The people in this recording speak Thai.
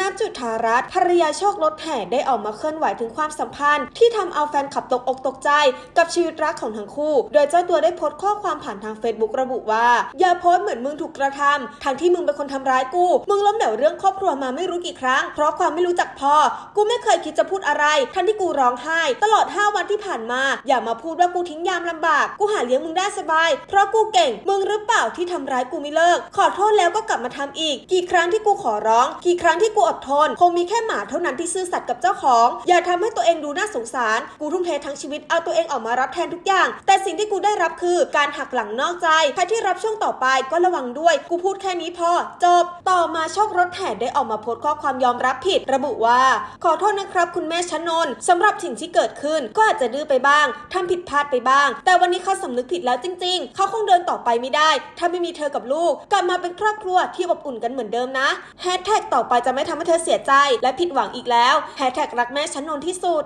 ณจุธารัตน์ภรรยาโชครถแห่ได้ออกมาเคลื่อนไหวถึงความสัมพันธ์ ที่ทำเอาแฟนขับตกอกตกใจ กับชีวิตรักของทั้งคู่ โดยเจ้าตัวได้โพสต์ข้อความผ่านทางเฟซบุ๊กระบุว่า อย่าโพสต์เหมือนมึงถูกกระทำทั้งที่มึงเป็นคนทำร้ายกู มึงล้มเหลวเรื่องครอบครัวมาไม่รู้กี่ครั้ง เพราะความไม่รู้จักพอ กูไม่เคยคิดจะพูดอะไรทั้งที่กูร้องไห้ ตลอด 5 วันที่ผ่านมา อย่ามาพูดว่ากูทิ้งยามลำบาก กูหาเลี้ยงมึงได้สบาย เพราะกูเก่ง มึงหรือเปล่าที่ทำร้ายกูไม่เลิก ขอโทษแล้วก็กลับมาทำอีก กี่ครั้งที่กูขอร้อง กี่ครั้งที่กูอดทน คงมีแค่หมาเท่านั้นที่ซื่อสัตย์กับเจ้าของ อย่าทำให้ตัวเองดูน่าสงสาร กูทุ่มเททั้งชีวิตเอาตัวเองออกมารับแทนทุกอย่าง แต่สิ่งที่กูได้รับคือการหักหลังนอกใจ ใครที่รับช่วงต่อไปก็ระวังด้วย กูพูดแค่นี้พอ จบ ต่อมาโชครถแห่ได้ออกมาโพสต์ข้อความยอมรับผิด ระบุว่า ขอโทษนะครับ คุณแม่ชนนสำหรับสิ่งที่เกิดขึ้น ก็อาจจะดื้อไปบ้างทำผิดพลาดไปบ้าง แต่วันนี้เขาสำนึกผิดแล้วจริง ๆ เขาคงเดินต่อไปไม่ได้ ถ้าไม่มีเธอกับลูก กลับมาเป็นครอบครัวที่อบอุ่นกันเหมือนเดิมนะแฮชแท็กต่อไปจะไม่ททำให้เธอเสียใจและผิดหวังอีกแล้วแฮชแท็กรักแม่ชนนที่สุด